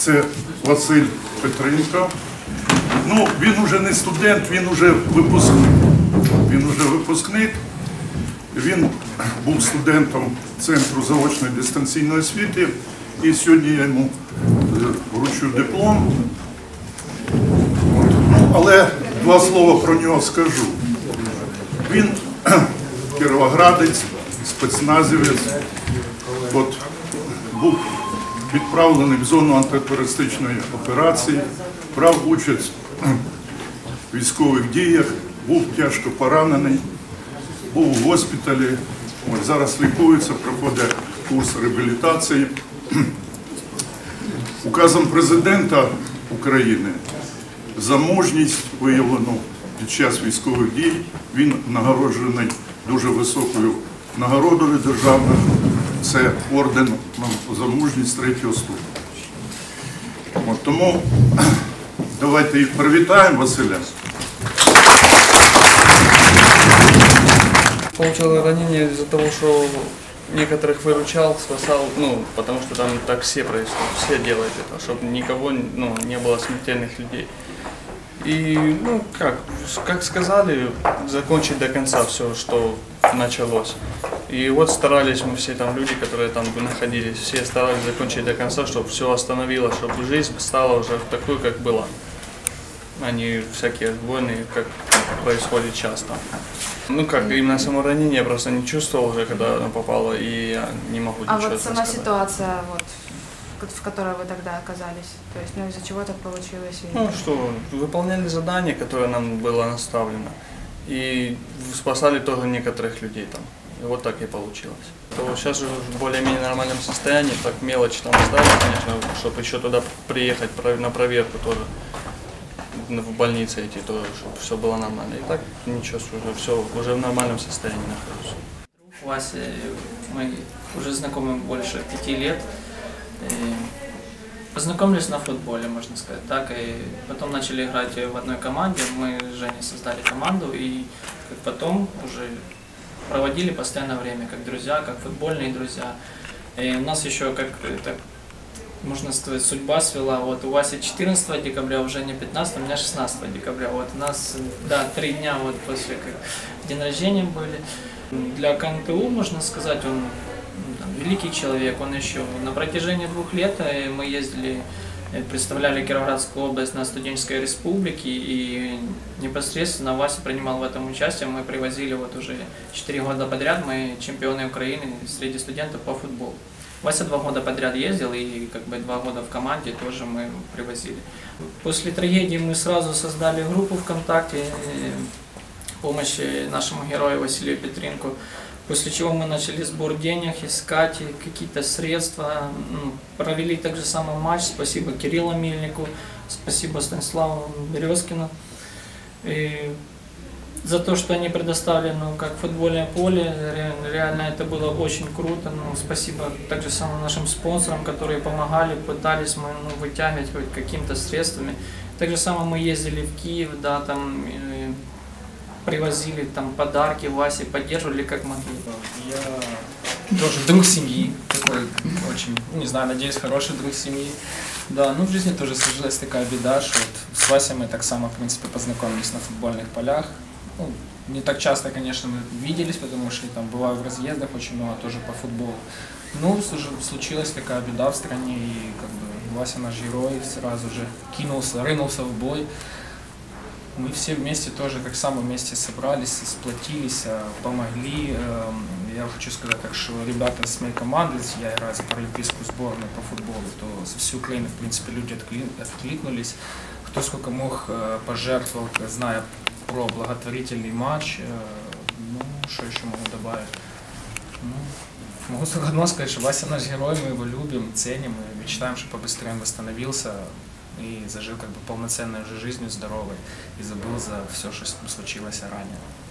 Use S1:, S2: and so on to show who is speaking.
S1: Це Василь Петренко. Ну, він уже не студент, він уже випускник. Він уже випускник. Він був студентом Центру заочної дистанційної освіти. І сьогодні я йому е, вручу диплом. Ну, але два слова про нього скажу. Він кіровоградець, спецназівець. От, був відправлений в зону антитерористичної операції, брав участь в військових діях, був тяжко поранений, був у госпіталі. Ось, зараз лікується, проходить курс реабілітації. Указом президента України за мужність виявлену під час військових дій. Він нагороджений дуже високою нагородою державною. Це орден ну, за мужність третього ступеня. От, тому давайте і привітаємо Василя.
S2: Получил ранение из-за того, что некоторых выручал, спасал, ну, потому что там так все происходит, все делают это, чтобы никого, ну, не было смертельных людей. И, ну, как, как сказали, закончить до конца все, что началось. И вот старались мы все там люди, которые там находились, все старались закончить до конца, чтобы все остановилось, чтобы жизнь стала уже такой, как была. А не всякие войны, как происходит часто. Ну как, именно само ранение я просто не чувствовал уже, когда оно попало, и я не могу
S3: А
S2: ничего
S3: вот сама
S2: сказать.
S3: ситуация, вот, в- которой вы тогда оказались, то есть, ну, из-за чего так получилось?
S2: Ну что, выполняли задание, которое нам было наставлено, и спасали тоже некоторых людей там. И вот так и получилось. То сейчас же в более-менее нормальном состоянии, так мелочь там сдали, конечно, чтобы еще туда приехать на проверку тоже в больнице идти тоже, чтобы все было нормально. И так ничего, уже все уже в нормальном состоянии нахожусь.
S4: Вася, мы уже знакомы больше пяти лет. И познакомились на футболе, можно сказать, так, и потом начали играть в одной команде. Мы с Женей создали команду, и как потом уже проводили постоянно время, как друзья, как футбольные друзья. И у нас еще, как это, можно сказать, судьба свела. Вот у Васи 14 декабря, у Жени 15, у меня 16 декабря. Вот у нас, да, три дня вот после как день рождения были. Для КНТУ, можно сказать, он великий человек. Он еще на протяжении двух лет э, мы ездили, э, представляли Кировоградскую область на студенческой республике, и непосредственно Вася принимал в этом участие. Мы привозили вот уже 4 года подряд, мы чемпионы Украины среди студентов по футболу. Вася два года подряд ездил, и как бы два года в команде тоже мы привозили. После трагедии мы сразу создали группу ВКонтакте, э, помощи нашему герою Василию Петренко. После чего мы начали сбор денег, искать какие-то средства. Ну, Провели так же самый матч. Спасибо Кириллу Мельнику, спасибо Станиславу Березкину. И за то, что они предоставили, ну, как футбольное поле, ре- реально это было очень круто. Ну, спасибо также самым нашим спонсорам, которые помогали, пытались мы ну, вытягивать хоть какими-то средствами. Так же самое мы ездили в Киев, да, там привозили там подарки Васе, поддерживали как могли.
S5: Я тоже друг семьи, такой очень, не знаю, надеюсь, хороший друг семьи. Да, ну в жизни тоже сложилась такая беда, что вот с Васей мы так само, в принципе, познакомились на футбольных полях. Ну, не так часто, конечно, мы виделись, потому что там бываю в разъездах очень много тоже по футболу. Ну, случилась такая беда в стране, и как бы Вася наш герой сразу же кинулся, рынулся в бой. Мы все вместе тоже, как само вместе собрались, сплотились, э, помогли. Эм, Я хочу сказать, так что ребята с моей команды, я играю за паралимпийскую сборную по футболу, то со всей Украины, в принципе, люди откли- откликнулись. Кто сколько мог, э, пожертвовал, зная про благотворительный матч. Э, Ну, что еще могу добавить? Ну, могу только одно сказать, что Вася наш герой, мы его любим, ценим и мечтаем, чтобы побыстрее он восстановился И зажил как бы полноценной уже жизнью, здоровой, и забыл за все, что случилось ранее.